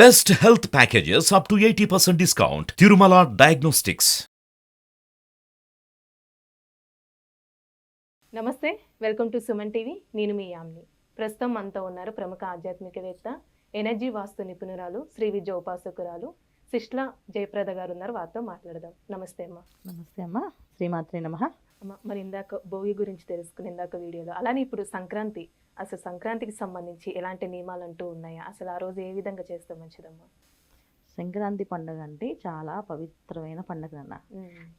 Best health packages up to 80% discount. Tirumala Diagnostics. నమస్తే welcome to Suman TV. నేను మీ యామ్ని. ప్రస్తుతం మనతో ఉన్నారు ప్రముఖ ఆధ్యాత్మికవేత్త ఎనర్జీ వాస్తు నిపుణురాలు శ్రీ విద్య ఉపాసకురాలు శిష్ల జయప్రద గారు ఉన్నారు వారితో మాట్లాడదాం. నమస్తే అమ్మ. నమస్తే అమ్మ. శ్రీమాత్రి నమ. అమ్మ మరి ఇందాక భోగి గురించి తెలుసుకుని ఇందాక వీడియోలో అలానే ఇప్పుడు సంక్రాంతి. అసలు సంక్రాంతికి సంబంధించి ఎలాంటి నియమాలు అంటూ ఉన్నాయా? అసలు ఆ రోజు ఏ విధంగా చేస్తే మంచిదమ్మా? సంక్రాంతి పండుగ అంటే చాలా పవిత్రమైన పండుగ అన్న.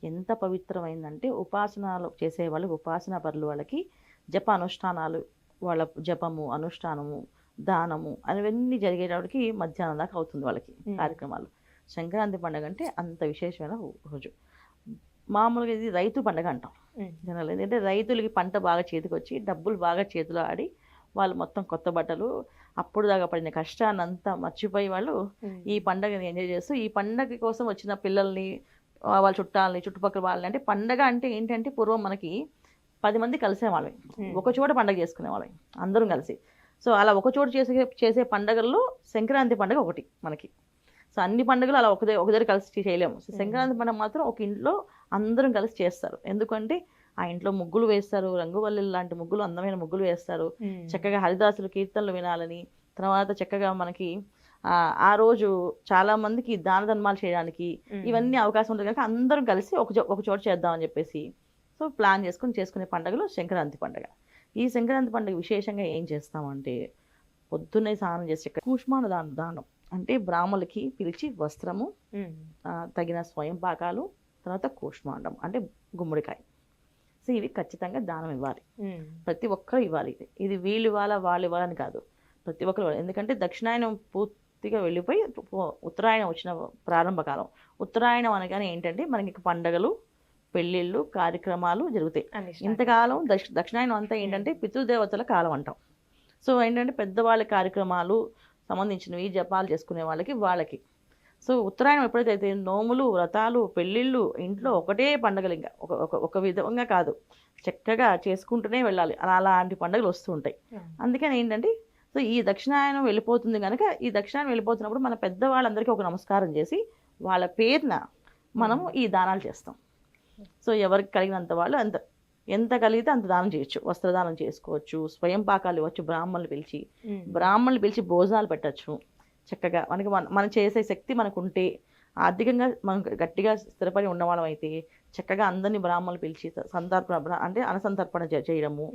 ఎంత పవిత్రమైందంటే ఉపాసనలు చేసే వాళ్ళకి ఉపాసన పరులు వాళ్ళకి జప అనుష్ఠానాలు వాళ్ళ జపము అనుష్ఠానము దానము అవన్నీ జరిగేటప్పటికి మధ్యాహ్నం దాకా అవుతుంది వాళ్ళకి. కార్యక్రమాలు. సంక్రాంతి పండుగ అంటే అంత విశేషమైన రోజు. మామూలుగా ఇది రైతు పండుగ అంటాం. జనాలు ఏంటంటే రైతులకి పంట బాగా చేతికి వచ్చి డబ్బులు బాగా చేతిలో ఆడి వాళ్ళు మొత్తం కొత్త బట్టలు అప్పుడు దాకా పడిన కష్టాన్ని అంతా మర్చిపోయి వాళ్ళు ఈ పండగని ఎంజాయ్ చేస్తూ ఈ పండగ కోసం వచ్చిన పిల్లల్ని వాళ్ళ చుట్టాలని చుట్టుపక్కల వాళ్ళని అంటే పండగ అంటే ఏంటంటే పూర్వం మనకి పది మంది కలిసే వాళ్ళం Hmm. ఒక చోట పండగ చేసుకునే వాళ్ళం అందరం కలిసి. సో అలా ఒక చోట చేసే చేసే పండగల్లో సంక్రాంతి పండగ ఒకటి మనకి. సో అన్ని పండుగలు అలా ఒక దగ్గర ఒక దగ్గర కలిసి చేయలేము. సో సంక్రాంతి పండుగ మాత్రం ఒక ఇంట్లో అందరం కలిసి చేస్తారు. ఎందుకంటే ఆ ఇంట్లో ముగ్గులు వేస్తారు రంగువల్లి లాంటి ముగ్గులు అందమైన ముగ్గులు వేస్తారు. చక్కగా హరిదాసులు కీర్తనలు వినాలని తర్వాత చక్కగా మనకి ఆ, రోజు చాలా మందికి దాన ధర్మాలు చేయడానికి ఇవన్నీ అవకాశం ఉంటుంది. కనుక అందరం కలిసి ఒక ఒక చోట చేద్దామని చెప్పేసి సో ప్లాన్ చేసుకుని చేసుకునే పండుగలు సంక్రాంతి పండుగ. ఈ సంక్రాంతి పండుగ విశేషంగా ఏం చేస్తామంటే పొద్దున్నే స్నానం చేసి కూష్మాణ దానం దానం. అంటే బ్రాహ్మలకి పిలిచి వస్త్రము తగిన స్వయం పాకాలు తర్వాత కూష్మాండం అంటే గుమ్మడికాయ. సో ఇవి ఖచ్చితంగా దానం ఇవ్వాలి. ప్రతి ఒక్కరు ఇవ్వాలి. ఇది ఇది వీళ్ళు ఇవ్వాలా వాళ్ళు ఇవ్వాలని కాదు. ప్రతి ఒక్కరు ఇవ్వాలి. ఎందుకంటే దక్షిణాయనం పూర్తిగా వెళ్ళిపోయి ఉత్తరాయణం వచ్చిన ప్రారంభ కాలం. ఉత్తరాయణం అనగానే ఏంటంటే మనకి పండగలు పెళ్ళిళ్ళు కార్యక్రమాలు జరుగుతాయి. ఇంతకాలం దక్ష దక్షిణాయనం అంతా ఏంటంటే పితృదేవతల కాలం అంటాం. సో ఏంటంటే పెద్దవాళ్ళ కార్యక్రమాలు సంబంధించినవి జపాలు చేసుకునే వాళ్ళకి వాళ్ళకి. సో ఉత్తరాయణం ఎప్పుడైతే అయితే నోములు వ్రతాలు పెళ్ళిళ్ళు ఇంట్లో ఒకటే పండగలు ఇంకా. ఒక ఒక ఒక విధంగా కాదు. చక్కగా చేసుకుంటూనే వెళ్ళాలి. అలా అలాంటి పండుగలు వస్తూ ఉంటాయి. అందుకని ఏంటంటే సో ఈ దక్షిణాయనం వెళ్ళిపోతుంది కనుక ఈ దక్షిణాయనం వెళ్ళిపోతున్నప్పుడు మన పెద్దవాళ్ళందరికీ ఒక నమస్కారం చేసి వాళ్ళ పేరున మనము ఈ దానాలు చేస్తాం. సో ఎవరికి కలిగినంత వాళ్ళు అంత ఎంత కలిగితే అంత దానం చేయొచ్చు. వస్త్రదానం చేసుకోవచ్చు స్వయం పాకాలు ఇవ్వచ్చు బ్రాహ్మణులు పిలిచి బ్రాహ్మణులు పిలిచి భోజనాలు పెట్టచ్చు. చక్కగా మనకి మన చేసే శక్తి మనకు ఉంటే ఆర్థికంగా మనం గట్టిగా స్థిరపడి ఉన్నవాళ్ళం అయితే చక్కగా అందరినీ బ్రాహ్మణులు పిలిచి సంతర్పణ అంటే అనసంతర్పణ చేయడము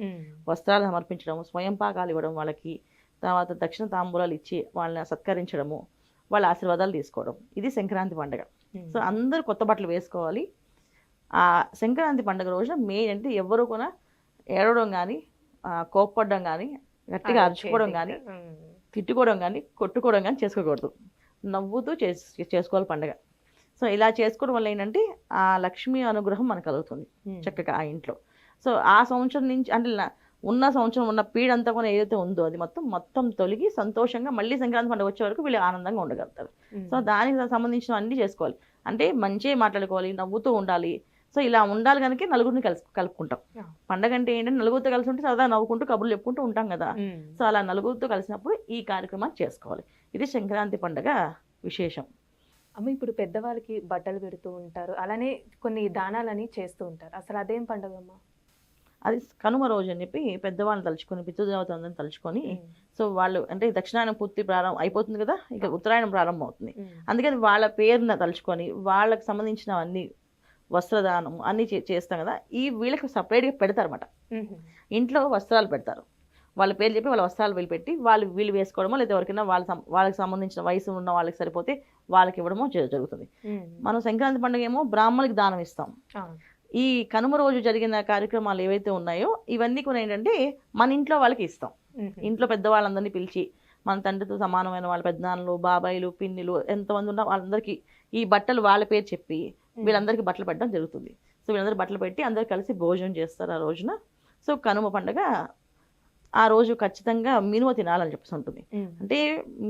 వస్త్రాలు సమర్పించడము స్వయం పాకాలు ఇవ్వడం వాళ్ళకి తర్వాత దక్షిణ తాంబూలాలు ఇచ్చి వాళ్ళని సత్కరించడము వాళ్ళ ఆశీర్వాదాలు తీసుకోవడం. ఇది సంక్రాంతి పండుగ. సో అందరూ కొత్త బట్టలు వేసుకోవాలి. ఆ సంక్రాంతి పండుగ రోజున మెయిన్ అంటే ఎవరు కూడా ఏడవడం కానీ కోప్పడడం కానీ గట్టిగా అరుచుకోవడం కానీ తిట్టుకోవడం కానీ కొట్టుకోవడం కానీ చేసుకోకూడదు. నవ్వుతూ చేసు చేసుకోవాలి పండుగ. సో ఇలా చేసుకోవడం వల్ల ఏంటంటే ఆ లక్ష్మీ అనుగ్రహం మనకు కలుగుతుంది చక్కగా ఆ ఇంట్లో. సో ఆ సంవత్సరం నుంచి అంటే ఉన్న సంవత్సరం ఉన్న పీడ అంతా కూడా ఏదైతే ఉందో అది మొత్తం మొత్తం తొలగి సంతోషంగా మళ్ళీ సంక్రాంతి పండుగ వచ్చే వరకు వీళ్ళు ఆనందంగా ఉండగలుగుతారు. సో దానికి సంబంధించిన అన్ని చేసుకోవాలి. అంటే మంచిగా మాట్లాడుకోవాలి నవ్వుతూ ఉండాలి సో ఇలా ఉండాలి కనుక నలుగురిని కలిసి కలుపుకుంటాం. పండగ అంటే ఏంటంటే నలుగురితో కలిసి ఉంటే సరదా నవ్వుకుంటూ కబుర్లు చెప్పుకుంటూ ఉంటాం కదా. సో అలా నలుగురితో కలిసినప్పుడు ఈ కార్యక్రమాన్ని చేసుకోవాలి. ఇది సంక్రాంతి పండుగ విశేషం. అమ్మ ఇప్పుడు పెద్దవాళ్ళకి బట్టలు పెడుతూ ఉంటారు. అలానే కొన్ని దానాలని చేస్తూ ఉంటారు. అసలు అదేం పండుగ అమ్మా? అది కనుమ రోజు అని చెప్పి పెద్దవాళ్ళని తలుచుకొని పితృదేవతలందరిని తలుచుకొని సో వాళ్ళు అంటే దక్షిణాయనం పూర్తి ప్రారంభం అయిపోతుంది కదా? ఇక ఉత్తరాయణం ప్రారంభం అవుతుంది అందుకని వాళ్ళ పేరున తలుచుకొని వాళ్ళకి సంబంధించిన అన్ని వస్త్రదానం అన్నీ చేస్తాం కదా ఈ వీళ్ళకి సపరేట్గా పెడతారన్నమాట. ఇంట్లో వస్త్రాలు పెడతారు. వాళ్ళ పేరు చెప్పి వాళ్ళ వస్త్రాలు వీళ్ళు పెట్టి వాళ్ళు వీళ్ళు వేసుకోవడమో లేదా ఎవరికైనా వాళ్ళ వాళ్ళకి సంబంధించిన వయసు ఉన్న వాళ్ళకి సరిపోతే వాళ్ళకి ఇవ్వడమో జరుగుతుంది. మనం సంక్రాంతి పండుగ ఏమో బ్రాహ్మణులకి దానం ఇస్తాం. ఈ కనుమ రోజు జరిగిన కార్యక్రమాలు ఏవైతే ఉన్నాయో ఇవన్నీ కూడా ఏంటంటే మన ఇంట్లో వాళ్ళకి ఇస్తాం. ఇంట్లో పెద్దవాళ్ళందరినీ పిలిచి మన తండ్రితో సమానమైన వాళ్ళ పెద్దనాన్నలు బాబాయిలు పిన్నిలు ఎంతమంది ఉన్నా వాళ్ళందరికీ ఈ బట్టలు వాళ్ళ పేరు చెప్పి వీళ్ళందరికీ బట్టలు పెట్టడం జరుగుతుంది. సో వీళ్ళందరూ బట్టలు పెట్టి అందరు కలిసి భోజనం చేస్తారు ఆ రోజున. సో కనుమ పండుగ ఆ రోజు ఖచ్చితంగా మినువ తినాలని చెప్పేసి ఉంటుంది. అంటే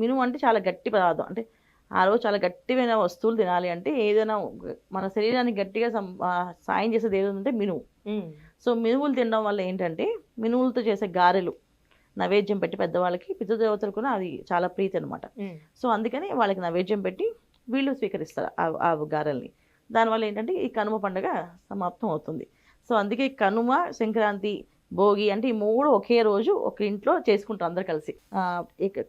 మినుము అంటే చాలా గట్టి పదార్థం. అంటే ఆ రోజు చాలా గట్టిమైన వస్తువులు తినాలి అంటే ఏదైనా మన శరీరానికి గట్టిగా సాయం చేసేది ఏదంటే మినువు సో మినువులు తినడం వల్ల ఏంటంటే మినువులతో చేసే గారెలు నైవేద్యం పెట్టి పెద్దవాళ్ళకి పితృదేవతలు కూడా అది చాలా ప్రీతి అనమాట. సో అందుకని వాళ్ళకి నైవేద్యం పెట్టి వీళ్ళు స్వీకరిస్తారు ఆ గారెల్ని. దానివల్ల ఏంటంటే ఈ కనుమ పండుగ సమాప్తం అవుతుంది సో అందుకే కనుమ సంక్రాంతి భోగి అంటే ఈ మూడు ఒకే రోజు ఒక ఇంట్లో చేసుకుంటారు అందరు కలిసి.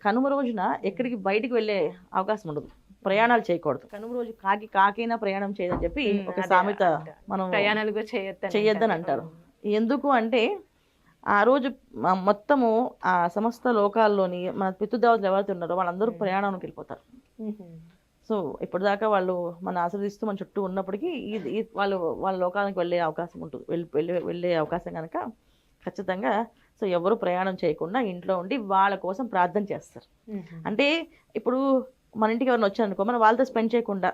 కనుమ రోజున ఎక్కడికి బయటికి వెళ్ళే అవకాశం ఉండదు. ప్రయాణాలు చేయకూడదు. కనుమ రోజు కాకి కాకైనా ప్రయాణం చేయదని చెప్పి ఒక సామెత. మనం ప్రయాణాలు చేయొద్దని అంటారు. ఎందుకు అంటే ఆ రోజు మొత్తము ఆ సమస్త లోకాల్లోని మన పితృదేవతలు ఎవరైతే ఉన్నారో వాళ్ళందరూ. ప్రయాణానికి వెళ్ళిపోతారు. సో ఇప్పటిదాకా వాళ్ళు మన ఆశ్రదిస్తూ మన చుట్టూ ఉన్నప్పటికీ ఇది ఈ- వాళ్ళు వాళ్ళ లోకానికి వెళ్ళే అవకాశం ఉంటుంది. వెళ్ళి వెళ్ళే వెళ్ళే అవకాశం కనుక ఖచ్చితంగా సో ఎవరు ప్రయాణం చేయకుండా ఇంట్లో ఉండి వాళ్ళ కోసం ప్రార్థన చేస్తారు. అంటే ఇప్పుడు మన ఇంటికి ఎవరైనా వచ్చారనుకో మనం వాళ్ళతో స్పెండ్ చేయకుండా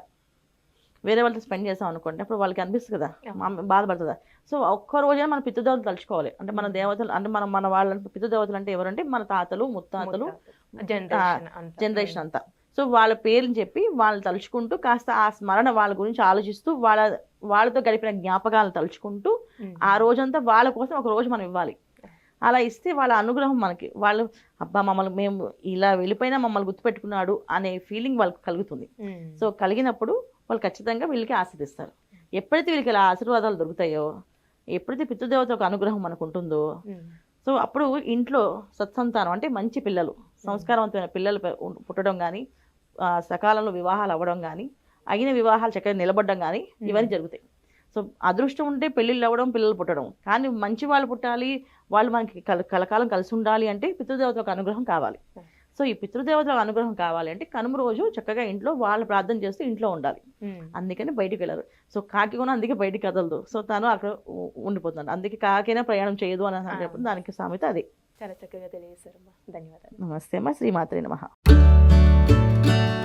వేరే వాళ్ళతో స్పెండ్ చేసాం అనుకోండి అప్పుడు వాళ్ళకి అనిపిస్తుంది కదా మా బాధపడుతుందా? సో ఒక్క రోజే మన పితృదేవతలు తలుచుకోవాలి. అంటే మన దేవతలు అంటే మన మన వాళ్ళ పితృదేవతలు అంటే ఎవరంటే మన తాతలు ముత్తాతలు జనరేషన్ అంతా. సో వాళ్ళ పేర్లు చెప్పి వాళ్ళని తలుచుకుంటూ కాస్త ఆ స్మరణ వాళ్ళ గురించి ఆలోచిస్తూ వాళ్ళ వాళ్ళతో గడిపిన జ్ఞాపకాలను తలుచుకుంటూ. ఆ రోజంతా వాళ్ళ కోసం ఒక రోజు మనం ఇవ్వాలి అలా ఇస్తే వాళ్ళ అనుగ్రహం మనకి వాళ్ళు అబ్బా మమ్మల్ని మేము ఇలా వెళ్ళిపోయినా మమ్మల్ని గుర్తుపెట్టుకున్నాడు అనే ఫీలింగ్ వాళ్ళకి కలుగుతుంది. సో కలిగినప్పుడు వాళ్ళు ఖచ్చితంగా వీళ్ళకి ఆశీర్దిస్తారు ఎప్పుడైతే వీళ్ళకి ఇలా ఆశీర్వాదాలు దొరుకుతాయో ఎప్పుడైతే పితృదేవత ఒక అనుగ్రహం మనకు ఉంటుందో. సో అప్పుడు ఇంట్లో సత్సంతానం అంటే మంచి పిల్లలు సంస్కారవంతమైన పిల్లలు పుట్టడం కానీ సకాలంలో వివాహాలు అవ్వడం కానీ అయిన వివాహాలు చక్కగా నిలబడడం కానీ ఇవన్నీ జరుగుతాయి. సో అదృష్టం ఉంటే పెళ్ళిళ్ళు అవ్వడం పిల్లలు పుట్టడం. కానీ మంచి వాళ్ళు పుట్టాలి వాళ్ళు మనకి కల కలకాలం కలిసి ఉండాలి అంటే పితృదేవత ఒక అనుగ్రహం కావాలి. సో ఈ పితృదేవతల అనుగ్రహం కావాలి అంటే కనుమ రోజు చక్కగా ఇంట్లో వాళ్ళు ప్రార్థన చేస్తూ ఇంట్లో ఉండాలి. అందుకని బయటికి వెళ్ళరు. సో కాకి కూడా అందుకే బయటికి కదలదు. సో తను అక్కడ ఉండిపోతున్నాడు అందుకే కాకైనా ప్రయాణం చేయదు అని దానికి సామెత అది. చాలా చక్కగా తెలియజేశారమ్మా. ధన్యవాదాలు. నమస్తే అమ్మా. శ్రీమాత్రే నమః. Bye.